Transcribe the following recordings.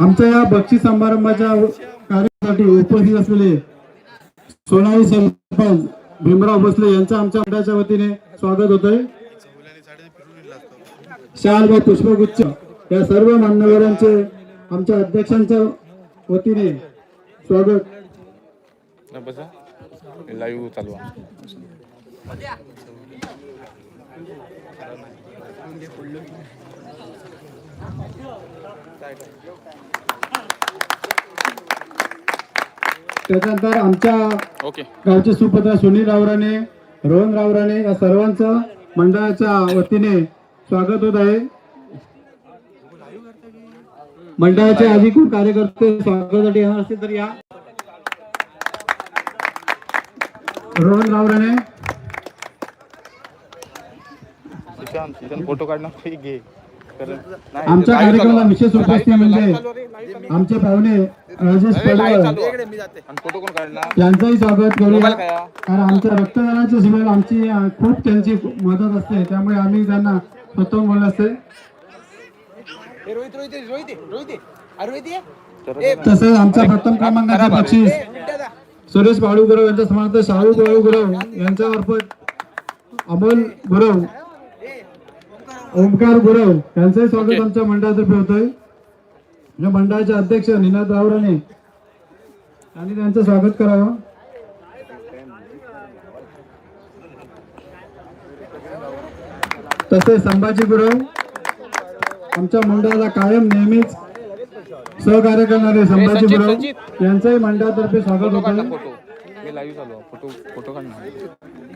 आमच्या या बक्षी समारंभाच्या कार्यासाठी उपस्थित असलेले सोनाई सरपंच भीमराव भोसले यांचं आमच्या मंडळाच्या वतीने स्वागत होतंय. शाल व पुष्पगुच्छ या सर्व मान्यवरांचे आमच्या अध्यक्षांच्या वतीने स्वागत. लाईव्ह चालू आहे. त्याच्यानंतर आमच्या ओके. गावचे सुपुत्र सुनील रावराणे रोहन रावराणे या सर्वांचं मंडळाच्या वतीने स्वागत होत आहे. मंडळाचे अधिकृत कार्यकर्ते स्वागतासाठी येणार असतील तर या. रोहन शिक्षण फोटो काढ ना काही घे आमच्या कार्यक्रमाला. विशेष उपस्थिती म्हणजे. आमचे पाहुणे राजेश पडवळ. यांचंही स्वागत करूया? कारण आमच्या रक्तदानाच्या शिबिर आमची खूप त्यांची मदत असते. त्यामुळे आम्ही त्यांना स्वतः बोलत असते. तसंच आमच्या प्रथम क्रमांकाचे बक्षीस सुरेश बाळू गुरव यांच्या समांतर शाहू बाळू गुरव यांच्या मार्फत अमोल गुरव ओमकार गुरव यांचंही स्वागत. आमच्या मंडळातर्फे होतंय या मंडळाचे अध्यक्ष निनाद रावराणे यांनी त्यांचं स्वागत करावं तसेच संभाजी गुरव आमच्या मंडळाला कायम नेहमीच सहकार्य करणारे संभाजी गुरव. यांचंही मंडळातर्फे स्वागत होत आहे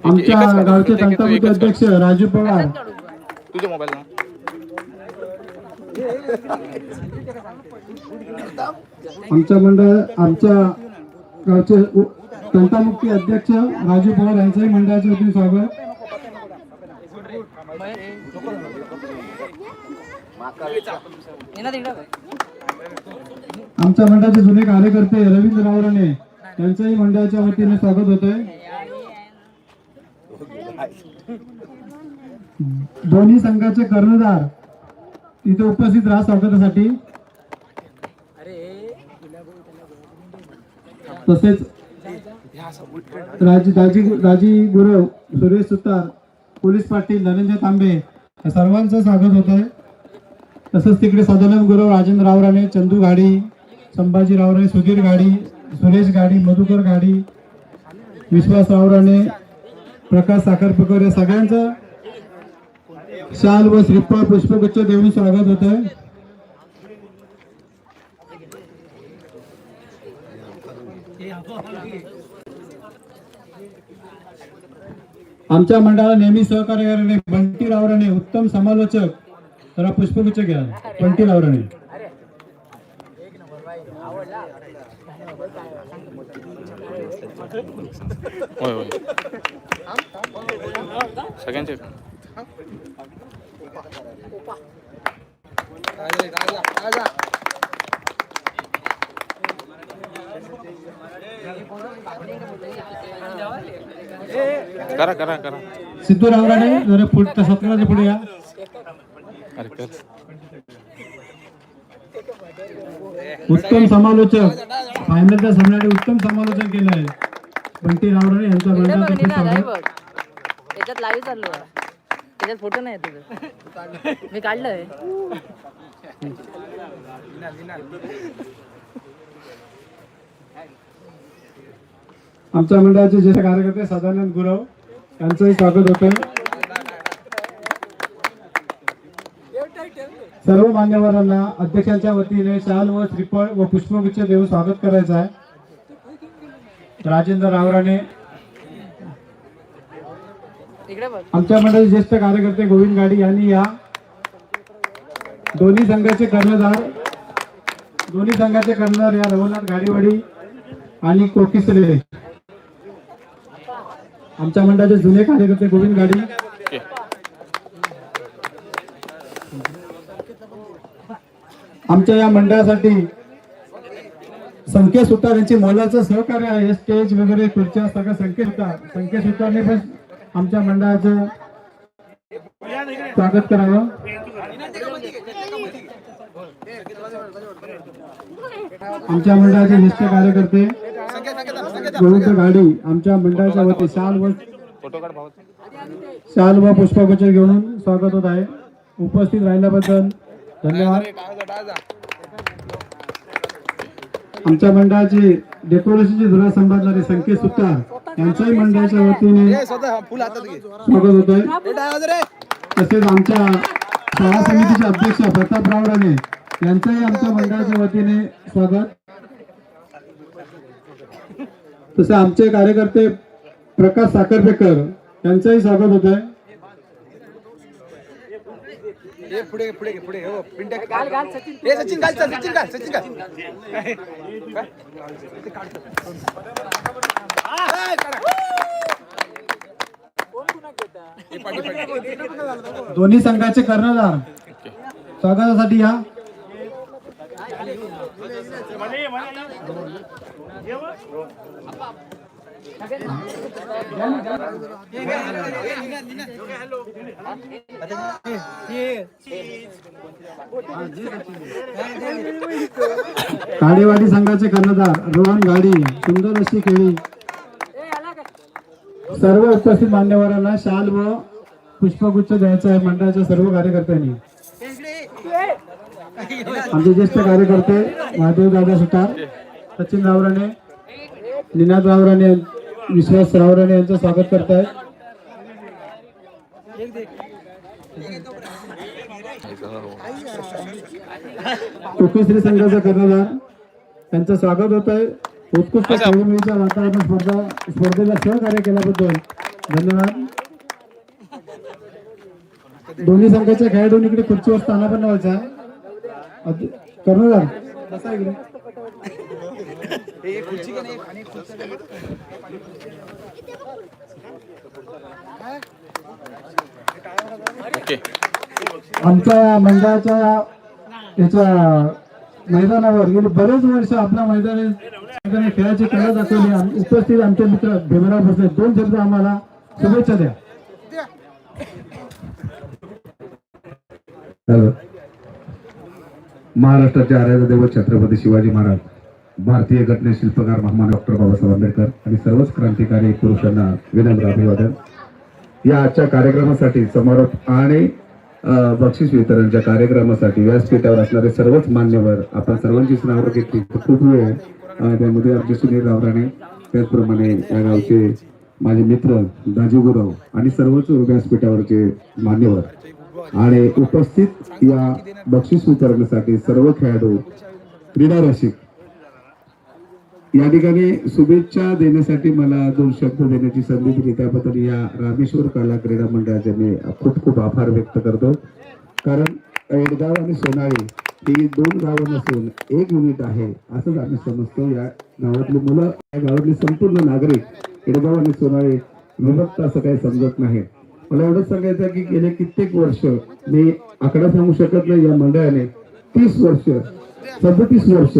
आमच्या. गावचे काढ. अध्यक्ष राजू पवार तुझ्या मोबाईल ना आमच्या मंडळ आमच्या गावचे तंटामुक्ती अध्यक्ष राजू पवार यांचंही मंडळाच्या वतीने स्वागत. आमच्या मंडळाचे जुने कार्यकर्ते रवींद्र रावराणे यांचंही मंडळाच्या वतीने स्वागत होत आहे दोन्ही संघाचे कर्णधार इथे उपस्थित राहा स्वागतासाठी. तसेच राजी दाजी राजी गुरव सुरेश सुतार पोलीस पाटील धनंजय तांबे या सर्वांचं स्वागत होत आहे. तसंच तिकडे सदानंद गुरव राजेंद्र रावराणे चंदू गाडी संभाजी रावराणे सुधीर गाडी सुरेश गाडी मधुकर गाडी विश्वास रावराणे प्रकाश साखरपकर या सगळ्यांचं शाल व श्रीफळ पुष्पगुच्छ देऊन स्वागत होत आहे आमच्या मंडळाला नेहमी सहकार्य करणे बंटी रावराणे उत्तम समालोचक. जरा पुष्पगुच्छ घ्या बंटी रावराणे. सगळ्यांचे करा करा करा. सिद्धू रावराणे जरा पुढे सत्राच्या पुढे या. अरे कर उत्तम समालोचक. फायनलच्या सामन्याने उत्तम समालोचन केलं आहे बंटी स्वागत. बघ. त्याच्यात लाईव्ह आहे. त्याच्यात फोटो नाही तुझं. मी काढलंय. आमच्या मंडळाचे ज्येष्ठ कार्यकर्ते सदानंद गुरव यांचंही स्वागत होतं. सर्व मान्यवरांना अध्यक्षांच्या वतीने शाल व श्रीफळ व पुष्पगुच्छ देऊन स्वागत करायचं आहे. राजेंद्र रावराणे आमच्या मंडळाचे ज्येष्ठ कार्यकर्ते गोविंद गाडी यांनी या दोन्ही संघाचे कर्णधार दोन्ही संघाचे कर्णधार या रघुनाथ गाडीवाडी आणि कोकिसरे आमच्या मंडळाचे जुने कार्यकर्ते गोविंद गाडी. आमच्या या मंडळासाठी संकेत सुतार यांची मोलाचं सहकार्य आहे स्टेज वगैरे खुर्च्या सगळं संकेत सुतार संकेत सुतारने पण आमच्या मंडळाचं स्वागत करावं. आमच्या मंडळाचे ज्येष्ठ कार्यकर्ते गोविंद गाडी आमच्या मंडळाच्या वती शाल व शाल व पुष्पगुच्छ घेऊन स्वागत होत आहे. उपस्थित राहिल्याबद्दल धन्यवाद. आमच्या मंडळाची डेकोरेशनची धुरा सांभाळणारे संकेत सुतार यांच्याही मंडळाच्या वतीने स्वागत होत आहे तसेच आमच्या शाळा समितीचे अध्यक्ष प्रताप राव राणे यांचंही आमच्या मंडळाच्या वतीने स्वागत. तसे आमचे कार्यकर्ते प्रकाश साखरपेकर यांचंही स्वागत होत आहे हे पुढे पुढे घे, पुढे हो पिंट्या हे सचिन घाल चल, सचिन घाल सचिन घाल हा, काढा. हे पाठी, पाठी. दोन्ही संघाचे कर्णधार स्वागतासाठी या काळेवाडी संघाचे कर्णधार रोहन गाडी सुंदर अशी खेळी. सर्व उपस्थित मान्यवरांना शाल व पुष्पगुच्छ द्यायचा आहे मंडळाच्या सर्व कार्यकर्त्यांनी. आमचे ज्येष्ठ कार्यकर्ते महादेव दादा सुतार सचिन रावराणे निनाद रावराणे विश्वास रावराणे यांचं स्वागत करताय. कोकणश्री संघाचा कर्णधार. त्यांचं स्वागत होत आहे उत्कृष्ट खेळीमेळीच्या वातावरण स्पर्धा स्पर्धेला सहकार्य केल्याबद्दल धन्यवाद. दोन्ही संघाच्या खेळाडूंनी इकडे खुर्चीवर स्थानापन्न व्हायचा आहे कर्णधार बसा इकडे. हे खुर्ची का नाही? आणि आमच्या मंडळाच्या याच्या मैदानावर गेली बरेच वर्ष आपल्या मैदानी खेळाची कला दाखवली उपस्थित आमचे मित्र भीमराव भोसले. दोन शब्द आम्हाला शुभेच्छा द्या. महाराष्ट्राचे आराध्य दैवत छत्रपती शिवाजी महाराज. भारतीय घटने शिल्पकार महामानव डॉक्टर बाबासाहेब आंबेडकर आणि सर्वच क्रांतिकारी पुरुषांना विनम्र अभिवादन या आजच्या कार्यक्रमासाठी समारोप आणि बक्षीस वितरणच्या कार्यक्रमासाठी व्यासपीठावर असणारे सर्वच मान्यवर आपण सर्वांचीच नावं घेतली खूप वेळ आहे. त्यामध्ये आमचे सुनील रावराणे त्याचप्रमाणे या गावचे माझे मित्र दाजू गुरव आणि सर्वच व्यासपीठावरचे मान्यवर आणि उपस्थित या बक्षीस वितरणासाठी सर्व खेळाडू क्रीडा रसिक या ठिकाणी शुभेच्छा देण्यासाठी मला दोन शब्द देण्याची संधी दिली. त्याबद्दल या रामेश्वर कला क्रीडा मंडळाचे मी खूप खूप आभार व्यक्त करतो. कारण एडगाव आणि सोनाळी ही दोन गावं नसून एक युनिट आहे असंच आम्ही समजतो. या गावातली मुलं या गावातले संपूर्ण नागरिक एडगाव आणि सोनाळी विभक्त असं काही समजत नाही. मला एवढंच सांगायचं की गेले कित्येक वर्ष मी आकडा सांगू शकत नाही. या मंडळाने तीस वर्ष सदतीस वर्ष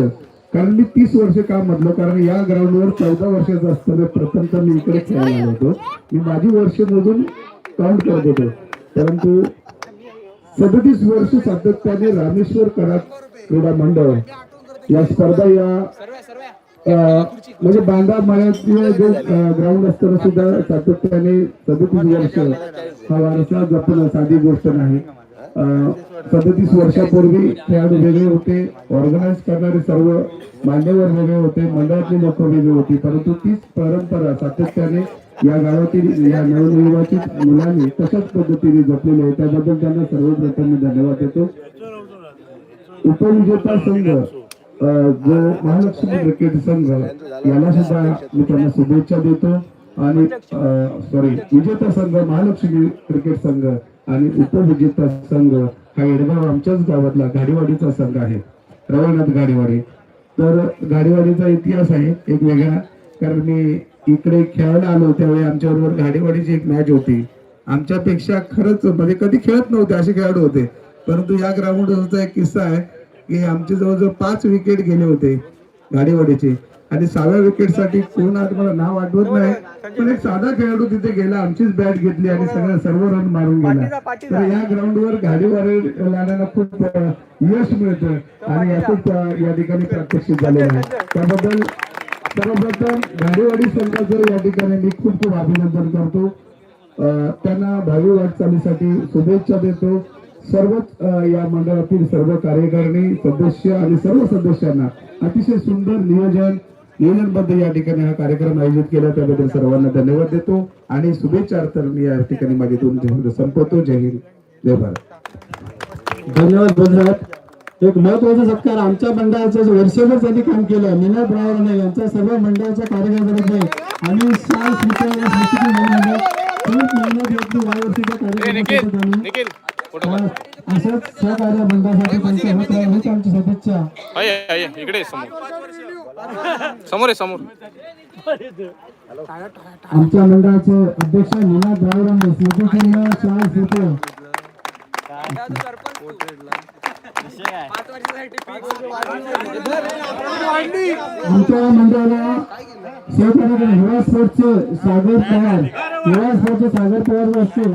कारण मी तीस वर्ष का म्हटलं कारण या ग्राउंडवर चौदा वर्षाचा असताना प्रथम तर मी इकडे खेळायला होतो. मी माझी वर्ष मोजून काउंट करत होतो. परंतु सदतीस वर्ष सातत्याने रामेश्वर कडा क्रीडा मंडळ या स्पर्धा या म्हणजे बांधा माळ्यातले जे ग्राउंड असताना सुद्धा सातत्याने सदतीस वर्ष हा वारसा जपणं साधी गोष्ट नाही. सदतीस वर्षापूर्वी खेळाडू वेगळे होते. ऑर्गनाईज करणारे सर्व मान्यवर वेगळे होते. मंडळातले लोक वेगळे होती. परंतु तीच परंपरा सातत्याने या गावातील या नवनिर्वाचित मुलांनी तशाच पद्धतीने जपलेली आहे. त्याबद्दल त्यांना सर्वप्रथम मी धन्यवाद देतो. उपविजेता संघ जो महालक्ष्मी क्रिकेट संघ याला सुद्धा मी त्यांना शुभेच्छा देतो. आणि सॉरी विजेता संघ महालक्ष्मी क्रिकेट संघ आणि उपविजेता संघ हा येडगाव आमच्याच गावातला गाडीवाडीचा संघ आहे. रवळनाथ गाडीवाडी. तर गाडीवाडीचा इतिहास आहे एक वेगळा. कारण मी इकडे खेळायला आलो त्यावेळी आमच्याबरोबर गाडीवाडीची एक मॅच होती. आमच्यापेक्षा खरंच म्हणजे कधी खेळत नव्हते असे खेळाडू होते. परंतु या ग्राउंडचा एक किस्सा आहे की आमचे जवळजवळ पाच विकेट गेले होते गाडीवाडीचे. आणि सहाव्या विकेटसाठी कोण आज मला नाव आठवत नाही पण एक साधा खेळाडू तिथे गेला आमचीच बॅट घेतली आणि सगळं सर्व रन मारून गेला. तर या ग्राउंडवर गाडीवाडी लावण्याला खूप यश मिळतं आणि याच या ठिकाणी प्रात्यक्षिक झालेलं आहे. त्याबद्दल सर्वप्रथम गाडीवाडी संघाचं या ठिकाणी मी खूप खूप अभिनंदन करतो. त्यांना भावी वाटचालीसाठी शुभेच्छा देतो. सर्वच या मंडळातील सर्व कार्यकारिणी सदस्य आणि सर्व सदस्यांना अतिशय सुंदर नियोजन नियोजनबद्ध या ठिकाणी हा कार्यक्रम आयोजित केला. त्याबद्दल सर्वांना धन्यवाद देतो आणि शुभेच्छा अर्थ मी या ठिकाणी माझे दोन शब्द संपवतो. जय हिंद जय भारत. धन्यवाद बोधराज. एक महत्त्वाचा सत्कार आमच्या मंडळाचं जे वर्षभर त्यांनी काम केलं. निनाद रावराणे यांच्या सर्व मंडळाच्या कार्यकर्त्यांमध्ये आणि अशाच सहकार्य मंडळासाठी त्यांचं होत राहील हीच आमची सदिच्छा. इकडे समोर आहे समोर. आमच्या मंडळाचे अध्यक्ष निनाद रावराणे स्मृतीचिन्ह शाल स्मृती आमच्या मंडळाला स्पोर्टचे सागर पवार. युवा स्पोर्टचे सागर पवार असतील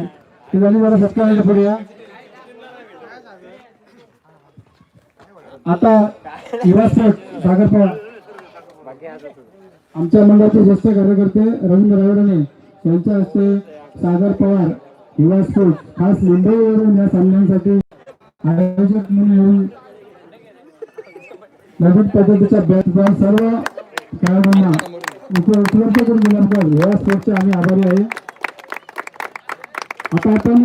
ते त्यांनी मला सत्कारायला पुढे या. आता युवा स्पोर्ट सागर पवार. आमच्या मंडळाचे ज्येष्ठ कार्यकर्ते रवींद्र रावराणे यांच्या हस्ते सागर पवार युवा स्पोर्ट खास मुंबईवरून या सामन्यांसाठी आयोजक म्हणून येऊन नवीन पद्धतीच्या बॅटबॉल सर्व खेळाडूंना उपलब्ध करून दिल्याबद्दल युवा स्पोर्टचे आम्ही आभारी आहे. आता आपण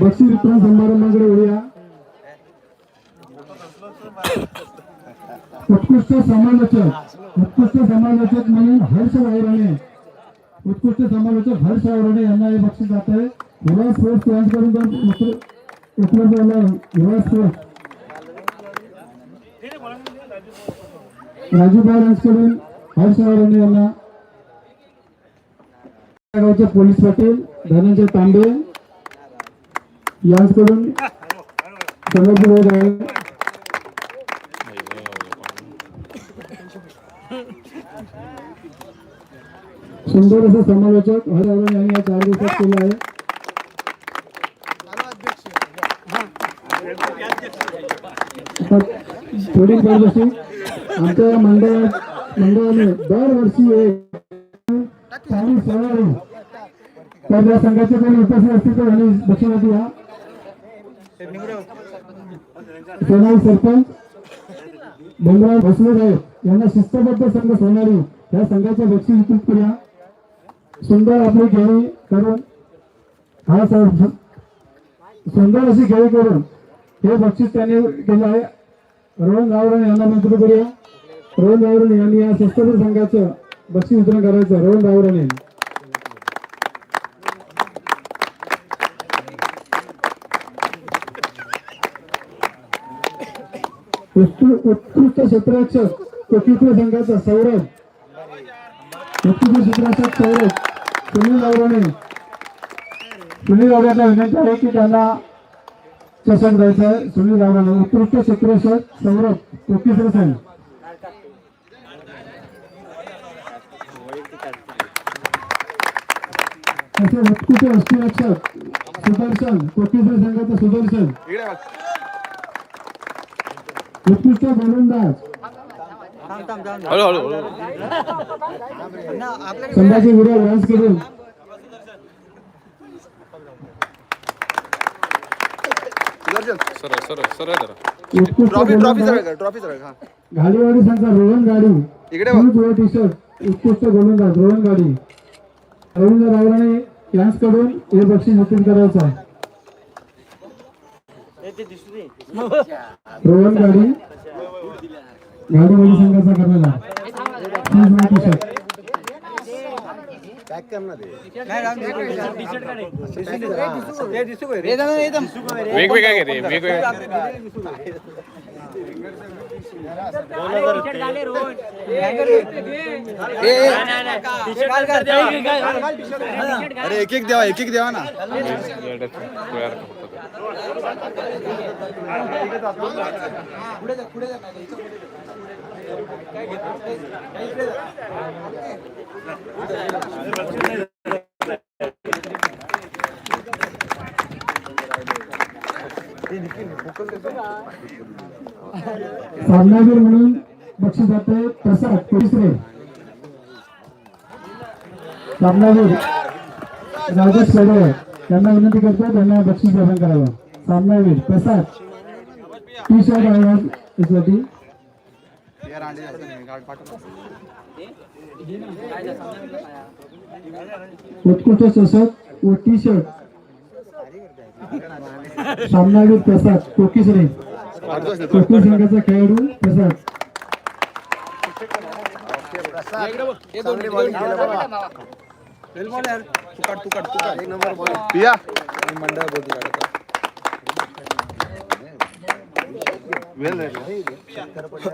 बक्षीस वितरण समारंभाकडे वळूया. उत्कृष्ट समालोचक उत्कृष्ट समालोचक म्हणून हर्ष वायराणे उत्कृष्ट समालोचक हर्ष वायराणे यांना हे बक्षीस जात आहे. युवा स्पोर्ट्स यांच्याकडून पण उप- उपलब्ध झालं युवा स्पोर्ट्स. राजू यांच्याकडून हर्ष वायराणे यांना. गावचे पोलीस पाटील धनंजय तांबे. यांच्याकडून समोर सुंदर असं समालोचक हरवरण यांनी या चार दिवसात केलं आहे. आता पुढील पारदर्शी. आमच्या मंडळ मंडळाने दरवर्षी एक चाळीस खेळाडू तर या संघाचे कोणी उपस्थित असतील तर आणि बक्षिसासाठी द्या सोनाई सरपंच भीमराव भोसले साहेब यांना शिस्तबद्ध संघ सोनारी या संघाच्या बक्षीस वितरित करूया सुंदर आपली खेळी करून. हा सर सुंदर अशी खेळी करून हे बक्षीस त्यांनी केलं आहे. रोहन गावरण यांना मंत्र करूया. रोहन गावरण यांनी या शिस्तबद्ध संघाचं बक्षीस वितरण करायचं. रोहन गावरण यांनी. उत्कृष्ट क्षेत्राच्या कोकित्र संघाचा सौरभ. उत्कृष्ट क्षेत्राचा सौरभ. सुनील गौरवने सुनील आवराला विनंती आहे की त्यांना चषक द्यायचं आहे. सुनील आवराणे उत्कृष्ट क्षेत्ररक्षक सौरभ कोकित्र संघ तसेच उत्कृष्ट वस्तुरक्षक सुदर्शन कोकित्र संघाचं सुदर्शन. उत्कृष्ट गोलंदाज हळू हळू व्यास करून सुदर्शन. सरळ सरळ सरळ जरा उत्कृष्ट ट्रॉफी ट्रॉफी गोलंदाज सरळ ट्रॉफी सरळ हा घालीवाडी संघ रोहन गाडी. इकडे बघ. ब्लू टी शर्ट उत्कृष्ट गोलंदाज रोहन गाडी. रवींद्र रावराणे यांच्याकडून हे बक्षीस वितरित करायचं आहे. रोहन गाडी. गाडीवाडी संघाचा करण्याला टी शर्ट वेगवेगळ्या घे रे वेगवेगळ्या अरे एक एक द्यावा एक एक द्यावा ना. सामनावीर म्हणून बक्षीस जाते प्रसाद तिसरे सामनावीर राजेश पेडे त्यांना विनंती करतो त्यांना बक्षीस प्रदान करावं. सामनावीर प्रसाद टी शर्ट आहे आज यासाठी उत्कृष्ट चषक व टी शर्ट सामनावीर प्रसाद कोकिसरे कोकण संघाचा खेळाडू प्रसाद. पिया. मंडळ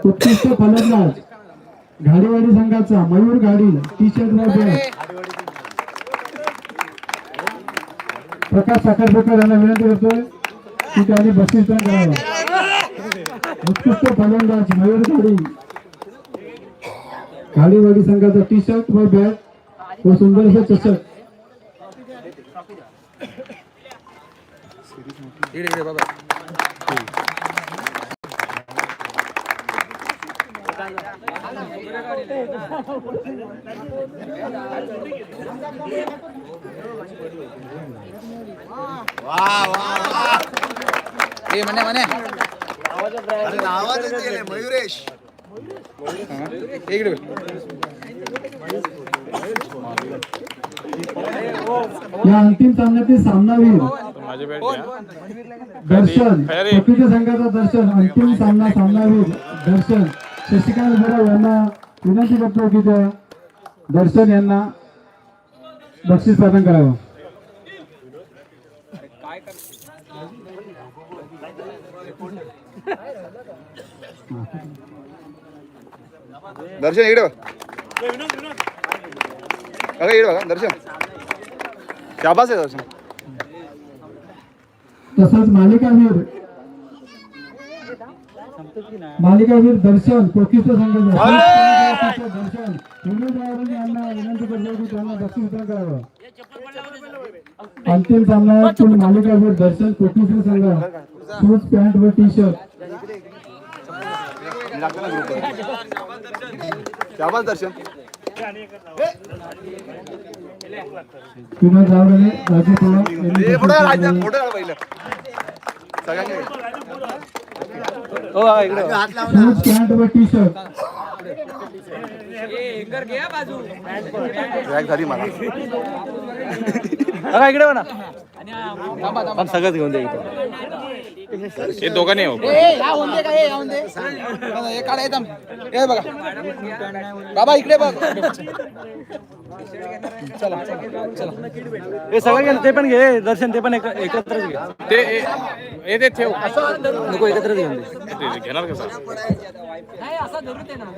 उत्कृष्ट फलंदाज घाडीवाडी संघाचा मयूर घाडी टी शर्ट व बॅट प्रकाश साखरपेकर यांना विनंती करतोय की त्यांनी बक्षीस करावं. उत्कृष्ट फलंदाज मयूर घाडी. घाडीवाडी संघाचा टी शर्ट व बॅट व सुंदर चषक. बाबा. ए म्हणे म्हणे मयुरेश. इकडे या अंतिम सामन्यातील सामनावीर. दर्शन. चुकीच्या संघाचा दर्शन. अंतिम सामना सामनावीर. दर्शन. शशिकांत गुरव यांना विनंती करतो की त्या दर्शन यांना बक्षीस प्रदान करावं. दर्शन इकडे बघ. बघा इकडे बघा दर्शन. शाबास आहे दर्शन. तसंच मालिकावीर मालिकावीर दर्शन कोकिस्त संघाचा दर्शन. गावडे यांना विनंती करतो की त्यांना बक्षीस वितरण करावं अंतिम सामन्यातील मालिकावीर दर्शन कोकिस्त संघ शूज पॅन्ट व टी शर्ट शाबास दर्शन. विनोद राजू पवार सगळ्यांनी. पॅन्ट व टी शर्ट बॅग झाली मला. इकडे म्हणा सगळंच घेऊन द्या हे दोघांनी हो हे काढा एकदम। हे बघा। बाबा इकडे बघ। हे सगळं घे ना, ते पण घे. दर्शन ते पण एक- एकत्रच घे. ते हे ते ठेव. नको एकत्रच घेऊन दे. ते घेणार कसं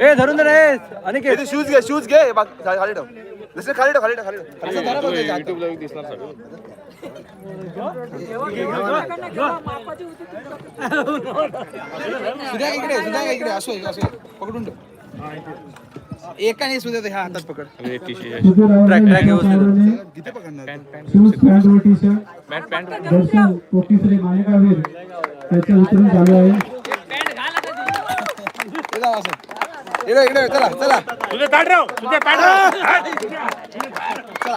ए धरून दे रे. आणि हे शूज़ घे शूज़ घे. खाली ठेव. दुसरे खाली ठेव खाली ठेव खाली ठेव. हातात. दिसणार सगळं. सुद्या इकडे सुद्या इकडे असो असो पकडून ठेव. एकाने सुद्या ह्या हातात पकड. हे किती पकडणार? त्याचे चालू आहे. इकडे इकडे चला चला. तुझे ताट राव. तुझे ताट शाबास, शाबास. हे घे रे, कोणीतरी घे.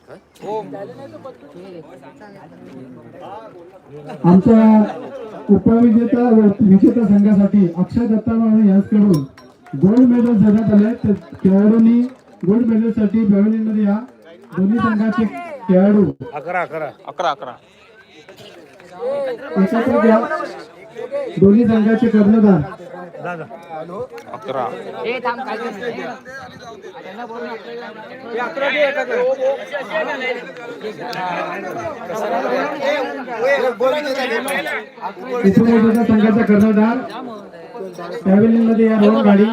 आमच्या उपविजेता व विजेता संघासाठी अक्षय दत्तामाने यांच्याकडून गोल्ड मेडल देण्यात आले तर खेळाडूंनी गोल्ड मेडलसाठी मध्ये या दोन्ही संघाचे खेळाडू. अकरा अकरा. एकत्र घ्या दोन्ही संघाचे कर्णधार. हे उपविजेता संघाचा कर्णधार. पॅव्हलियनमध्ये या रोड गाडी.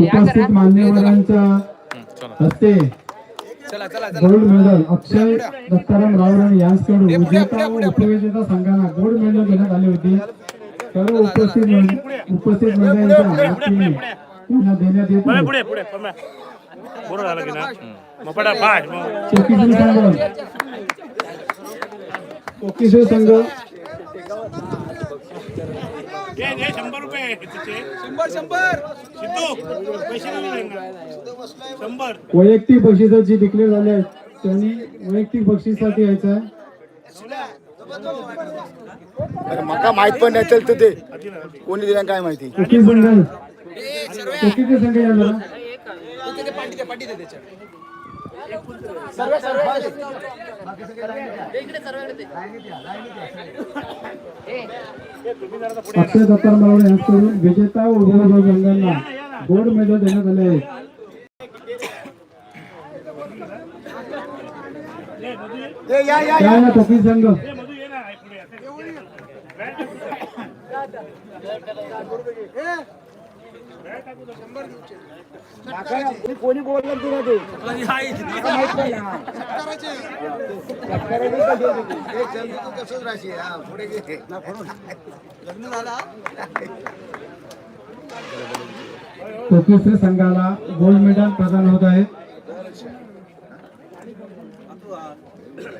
उपस्थित मान्यवरांच्या हस्ते गोल्ड मेडल अक्षय दत्ताराम रावराणी यांच्याकडून विजेता व उपविजेता संघांना गोल्ड मेडल देण्यात आले होते. सर्व उपस्थित उपस्थित मंडळींच्या वतीने त्यांना देण्यात येत. बरोबर झालं की ना मग मग कोकिसर संघ शंभर रुपये तिचे शंभर शंभर. शंभर वैयक्तिक बक्षिसं जी डिक्लेअर झाले आहेत त्यांनी वैयक्तिक बक्षीसाठी यायचं आहे अरे मका माहीत पण नाही चल ते कोणी दिला काय माहिती कोकिस संघ कोकिसर संघ या जरा अक्षय दत्ताराम रावळे यांच्याकडून विजेता व उपविजेता संघांना गोल्ड मेडल देण्यात आले आहे ए या या त्या या कोकिस संघ कोणी बोललं तुला ते मका माहीत हा, पुढे लग्न झाला कोकिसर संघाला गोल्ड मेडल प्रदान होत आहे.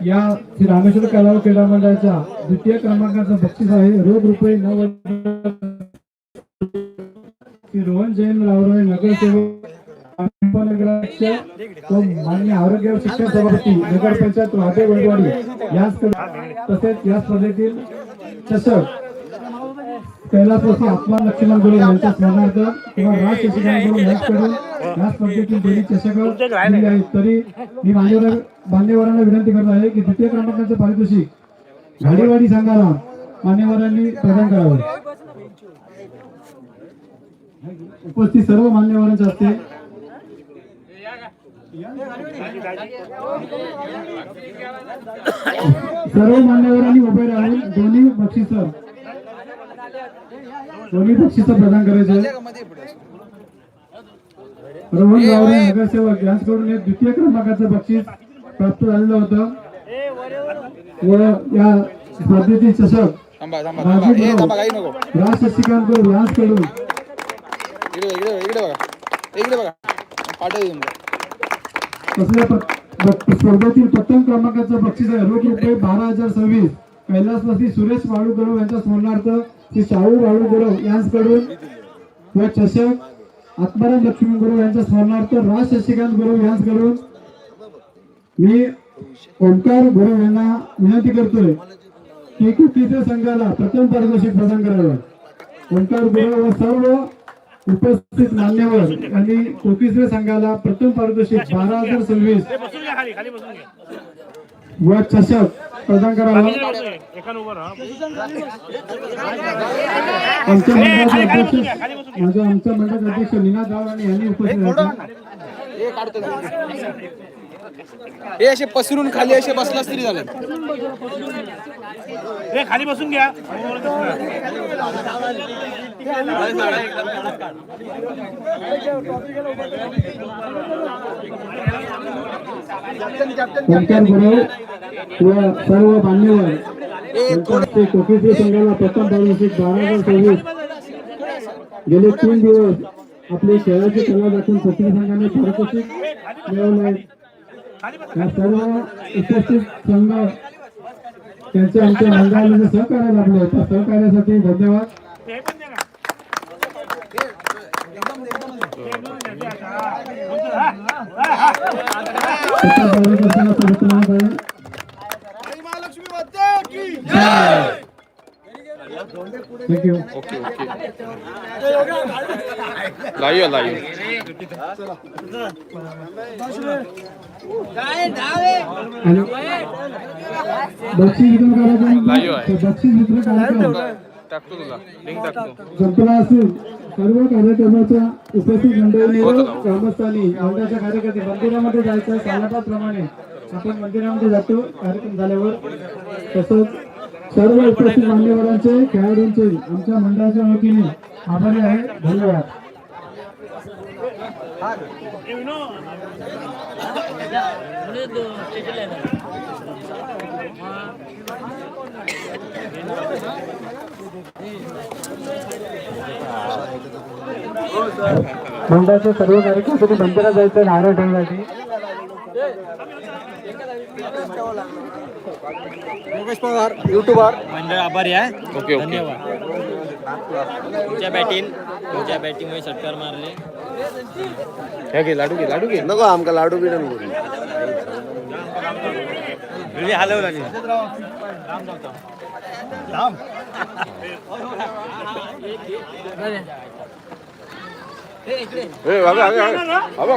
या श्री रामेश्वर कलाव क्रीडा मंडळाच्या द्वितीय क्रमांकाचं बक्षीस आहे. रोख रुपये नऊ श्री रोहन जैन रावराळे नगरसेवक उपनगराध्यक्ष मान्य आरोग्य शिक्षण सभापती नगर पंचायत वाटे वडवाडी याच तसेच या स्पर्धेतील चषक कैलासवासी आत्मा लक्ष्मण गुरु यांच्या स्मरणार्थ किंवा राज शशिकांत गुरु यांच्याकडून या स्पर्धेतील दोन्ही चषक दिली आहेत. तरी मी मान्यवर मान्यवरांना विनंती करत आहे की द्वितीय क्रमांकाचे पारितोषिक घाडीवाडी संघाला मान्यवरांनी प्रदान करावं. उपस्थित सर्व मान्यवरांच्या हस्ते सर्व मान्यवरांनी उभे राहून दोन्ही बक्षीस दोन्ही बक्षीस प्रदान करायचे. रोहन गावडे नगरसेवक यांच्याकडून एक द्वितीय क्रमांकाचं बक्षीस प्राप्त झालेलं होतं. व या स्पर्धेतील चषक राजू शशिकांत गुरु यांच्याकडून इकडे इकडे इकडे बघा. इकडे बघा. पाठव तुमचं स्पर्धेतील प्रथम क्रमांकाचं बक्षीस आहे. रोख रुपये बारा हजार सव्वीस. कैलासवासी सुरेश वाळू गौरव यांच्या स्मरणार्थ श्री शाहू वाळू गौरव यांच्याकडून व चषक आत्माराम लक्ष्मी गुरु यांच्या स्मरणार्थ राज शशिकांत गुरु यांच्याकडून मी ओंकार गुरु यांना विनंती करतोय की कुस्तीच्या संघाला प्रथम पारितोषिक प्रदान करावं. ओंकार गुरु व सर्व उपस्थित मान्यवर यांनी कोकिसरे संघाला प्रथम पारितोषिक बारा हजार सव्वीस व चषक प्रदान करावा. आमच्या मंडळाचे अध्यक्ष माझ्या आमच्या मंडळाचे अध्यक्ष निनाद रावराणे यांनी उपस्थित हे हे असे पसरून खाली असे बसलास तरी झालं ए खाली बसून घ्या. ओंकार गुरु व सर्व मान्यवर. यांच्या हस्ते कोकिसरे संघाला प्रथम पारितोषिक बारा हजार सव्वीस. गेले तीन दिवस आपले खेळाची कला दाखवून संघाने पारितोषिक मिळवले. या सर्व उपस्थित संघ त्यांच्या आमच्या मंडळाला सहकार्य लाभले. त्या सहकार्यासाठी धन्यवाद. ते ओके ओके लाईव्ह लाईव्ह आणि बक्षीस वितरण कार्यक्रम आहे. बक्षीस वितरण कार्यक्रम टाकतो तुला लिंक टाकतो संपला असून सर्व कार्यक्रमाच्या उपस्थित मंडळी हो, व ग्रामस्थांनी मंडळाच्या कार्यकर्ते मंदिरामध्ये जायचं सालाबाप्रमाणे आपण मंदिरामध्ये जातो कार्यक्रम झाल्यावर तसंच सर्व उपस्थित मान्यवरांचे खेळाडूंचे आमच्या मंडळाच्या वतीने आभारी आहे. धन्यवाद. मंडळाचे सर्व कार्यकर्ते मंदिरात जायचं नारळ ठेवण्यासाठी. योगेश पवार युट्यूबर मंडळ आभारी आहे. Okay okay. तुमच्या बॅटिंग तुमच्या बॅटिंगमुळे षटकार मारले. घ्या घे लाडू घे लाडू घे. नको आमका लाडू बिडू नको. हलव लागेल ए बाबा बाबा बाबा